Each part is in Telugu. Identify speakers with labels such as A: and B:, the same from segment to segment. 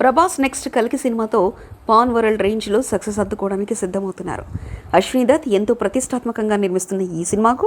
A: ప్రభాస్ నెక్స్ట్ కలికి సినిమాతో పాన్ వరల్డ్ రేంజ్లో సక్సెస్ అద్దుకోవడానికి సిద్ధమవుతున్నారు. అశ్విని దత్ ఎంతో ప్రతిష్టాత్మకంగా నిర్మిస్తున్న ఈ సినిమాకు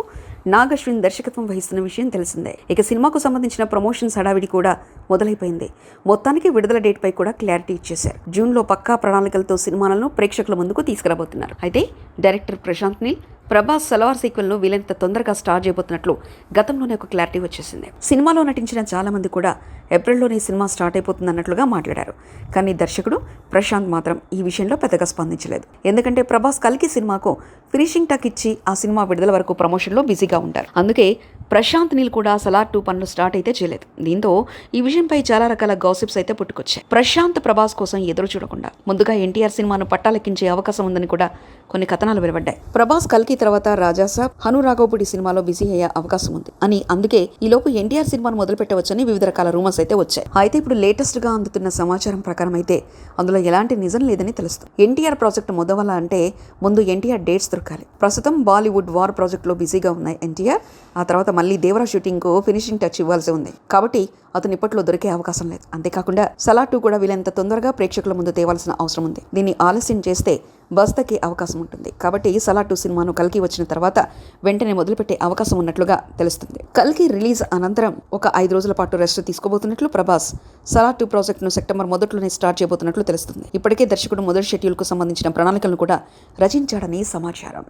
A: నాగ్ అశ్విన్ దర్శకత్వం వహిస్తున్న విషయం తెలిసిందే. ఇక సినిమాకు సంబంధించిన ప్రమోషన్స్ హడావిడి కూడా మొదలైపోయింది. మొత్తానికి విడుదల డేట్ పై కూడా క్లారిటీ ఇచ్చేశారు. జూన్లో పక్కా ప్రణాళికలతో సినిమాలను ప్రేక్షకుల ముందుకు తీసుకురాబోతున్నారు. అయితే డైరెక్టర్ ప్రశాంత్ నీల్ ప్రభాస్ సలవార్ సీక్వెల్ను వీలైనంత తొందరగా స్టార్ట్ చేయబోతున్నట్లు గతంలోనే ఒక క్లారిటీ వచ్చేసింది. సినిమాలో నటించిన చాలా మంది కూడా ఏప్రిల్లోనే సినిమా స్టార్ట్ అయిపోతుంది అన్నట్లుగా మాట్లాడారు. కానీ దర్శకుడు ప్రశాంత్ మాత్రం ఈ విషయంలో పెద్దగా స్పందించలేదు. ఎందుకంటే ప్రభాస్ కల్కి సినిమాకు ఫినిషింగ్ టక్ ఇచ్చి ఆ సినిమా విడుదల వరకు ప్రమోషన్లో బిజీగా ఉంటారు. అందుకే ప్రశాంత్ నీల్ కూడా సలార్ టూ పనులు స్టార్ట్ అయితే చేయలేదు. దీంతో ఈ విషయంపై చాలా రకాల గాసిప్స్ అయితే పుట్టుకొచ్చాయి. ప్రశాంత్ ప్రభాస్ కోసం ఎదురు చూడకుండా ముందుగా ఎన్టీఆర్ సినిమాను పట్టాలెక్కించే అవకాశం ఉందని కూడా కొన్ని కథనాలు వెలువడ్డాయి. ప్రభాస్ కల్కి తర్వాత రాజాసాబ్ హను రాఘవపుడి సినిమాలో బిజీ అయ్యే అవకాశం ఉంది. అని అందుకే ఈలోపు ఎన్టీఆర్ సినిమాను మొదలు పెట్టవచ్చని వివిధ రకాల రూమర్స్ అయితే వచ్చాయి. అయితే ఇప్పుడు లేటెస్ట్గా అందుతున్న సమాచారం ప్రకారం అయితే అందులో ఎలాంటి నిజం లేదని తెలుస్తుంది. ఎన్టీఆర్ ప్రాజెక్ట్ మొదవాలంటే అంటే ముందు ఎన్టీఆర్ డేట్స్ దొరకాలి. ప్రస్తుతం బాలీవుడ్ వార్ ప్రాజెక్ట్లో బిజీగా ఉన్నాయి ఎన్టీఆర్ ఆ తర్వాత మళ్ళీ దేవరా షూటింగ్కు ఫినిషింగ్ టచ్ ఇవ్వాల్సి ఉంది. కాబట్టి అతను ఇప్పట్లో దొరికే అవకాశం లేదు. అంతేకాకుండా సలా టూ కూడా వీలంత తొందరగా ప్రేక్షకుల ముందు తేవాల్సిన అవసరం ఉంది. దీన్ని ఆలస్యం చేస్తే బస్తకి అవకాశం ఉంటుంది. కాబట్టి సలా టూ సినిమాను కల్కి వచ్చిన తర్వాత వెంటనే మొదలుపెట్టే అవకాశం ఉన్నట్లుగా తెలుస్తుంది. కల్కి రిలీజ్ అనంతరం ఒక ఐదు రోజుల పాటు రెస్ట్ తీసుకోబోతున్నట్లు ప్రభాస్ సలా టూ ప్రాజెక్టును సెప్టెంబర్ మొదట్లోనే స్టార్ట్ చేయబోతున్నట్లు తెలుస్తుంది. ఇప్పటికే దర్శకుడు మొదటి షెడ్యూల్కు సంబంధించిన ప్రణాళికలను కూడా రచించాడని సమాచారం.